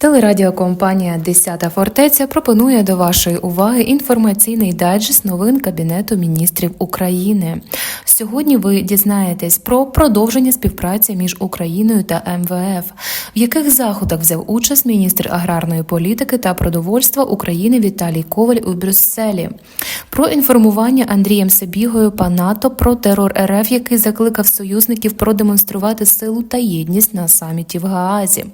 Телерадіокомпанія Десята фортеця пропонує до вашої уваги інформаційний дайджест новин Кабінету міністрів України. Сьогодні ви дізнаєтесь про продовження співпраці між Україною та МВФ, в яких заходах взяв участь міністр аграрної політики та продовольства України Віталій Коваль у Брюсселі, про інформування Андрієм Себігою по НАТО про терор РФ, який закликав союзників продемонструвати силу та єдність на саміті в Гаазі.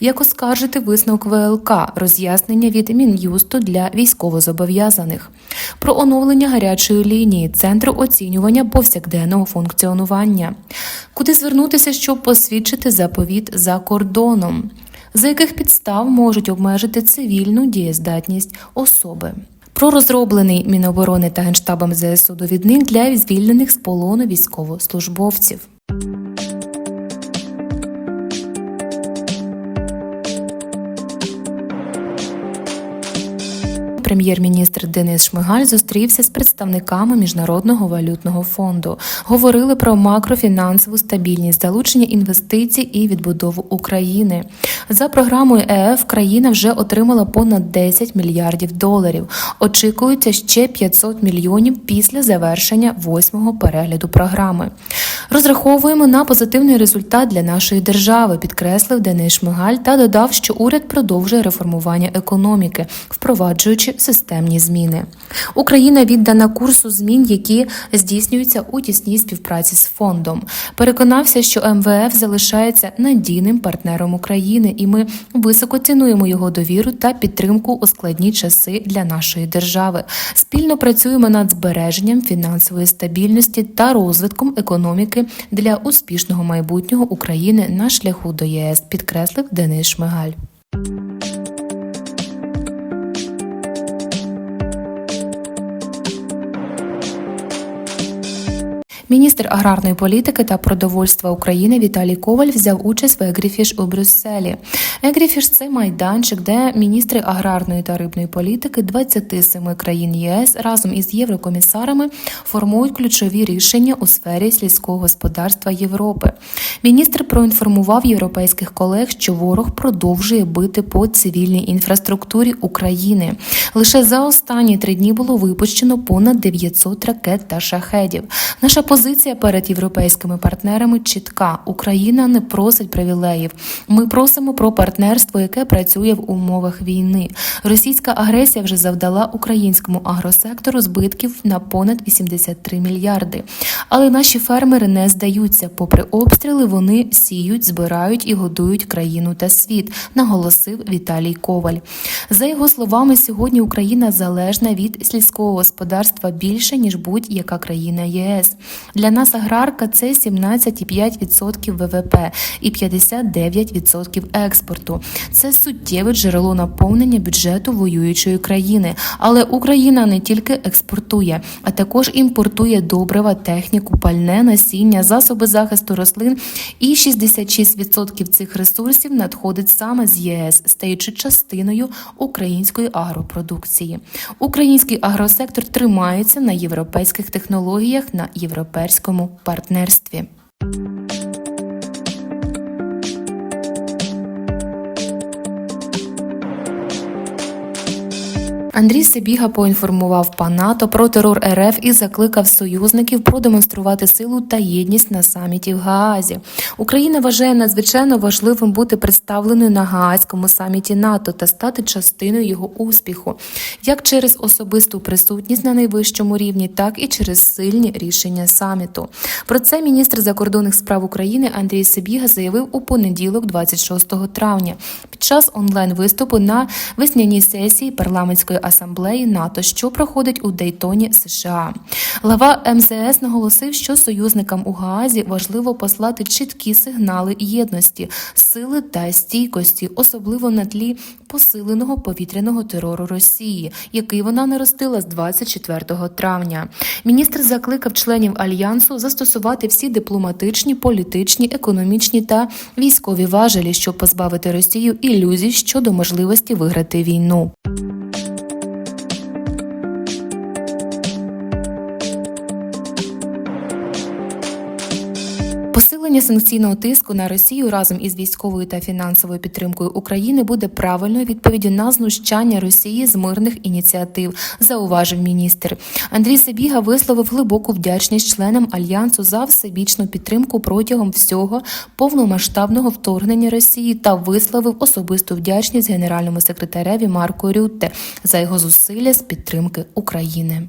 Як оскаржити висновок ВЛК, роз'яснення від Мін'юсту для військовозобов'язаних, про оновлення гарячої лінії, центру оцінювання повсякденного функціонування, куди звернутися, щоб посвідчити заповіт за кордоном, за яких підстав можуть обмежити цивільну дієздатність особи. Про розроблений Міноборони та Генштабом ЗСУ довідник для звільнених з полону військовослужбовців. Прем'єр-міністр Денис Шмигаль зустрівся з представниками Міжнародного валютного фонду. Говорили про макрофінансову стабільність, залучення інвестицій і відбудову України. За програмою ЕФ країна вже отримала понад 10 мільярдів доларів. Очікується ще 500 мільйонів після завершення восьмого перегляду програми. Розраховуємо на позитивний результат для нашої держави, підкреслив Денис Шмигаль та додав, що уряд продовжує реформування економіки, впроваджуючи системні зміни. Україна віддана курсу змін, які здійснюються у тісній співпраці з фондом. Переконався, що МВФ залишається надійним партнером України, і ми високо цінуємо його довіру та підтримку у складні часи для нашої держави. Спільно працюємо над збереженням фінансової стабільності та розвитком економіки для успішного майбутнього України на шляху до ЄС, підкреслив Денис Шмигаль. Міністр аграрної політики та продовольства України Віталій Коваль взяв участь в Егріфіш у Брюсселі. Егріфіш це майданчик, де міністри аграрної та рибної політики 27 країн ЄС разом із єврокомісарами формують ключові рішення у сфері сільського господарства Європи. Міністр проінформував європейських колег, що ворог продовжує бити по цивільній інфраструктурі України. Лише за останні три дні було випущено понад 900 ракет та шахедів. Наша позиція перед європейськими партнерами чітка. Україна не просить привілеїв. Ми просимо про партнерство, яке працює в умовах війни. Російська агресія вже завдала українському агросектору збитків на понад 83 мільярди. Але наші фермери не здаються. Попри обстріли, вони сіють, збирають і годують країну та світ, наголосив Віталій Коваль. За його словами, сьогодні Україна залежна від сільського господарства більше ніж будь-яка країна ЄС. Для нас аграрка це 17,5% ВВП і 59% експорту. Це суттєве джерело наповнення бюджету воюючої країни. Але Україна не тільки експортує, а також імпортує добрива, техніку, пальне, насіння, засоби захисту рослин. І 66% цих ресурсів надходить саме з ЄС, стаючи частиною української агропродукції. Український агросектор тримається на європейських технологіях на європейському партнерстві. Андрій Себіга поінформував ПА НАТО про терор РФ і закликав союзників продемонструвати силу та єдність на саміті в Гаазі. Україна вважає надзвичайно важливим бути представленою на Гаазькому саміті НАТО та стати частиною його успіху, як через особисту присутність на найвищому рівні, так і через сильні рішення саміту. Про це міністр закордонних справ України Андрій Себіга заявив у понеділок, 26 травня, під час онлайн виступу на весняній сесії парламентської асамблеї НАТО, що проходить у Дейтоні, США. Глава МЗС наголосив, що союзникам у Гаазі важливо послати чіткі сигнали єдності, сили та стійкості, особливо на тлі посиленого повітряного терору Росії, який вона наростила з 24 травня. Міністр закликав членів альянсу застосувати всі дипломатичні, політичні, економічні та військові важелі, щоб позбавити Росію ілюзій щодо можливості виграти війну. Посилення санкційного тиску на Росію разом із військовою та фінансовою підтримкою України буде правильною відповіддю на знущання Росії з мирних ініціатив, зауважив міністр. Андрій Сабіга висловив глибоку вдячність членам альянсу за всебічну підтримку протягом всього повномасштабного вторгнення Росії та висловив особисту вдячність генеральному секретареві Марку Рютте за його зусилля з підтримки України.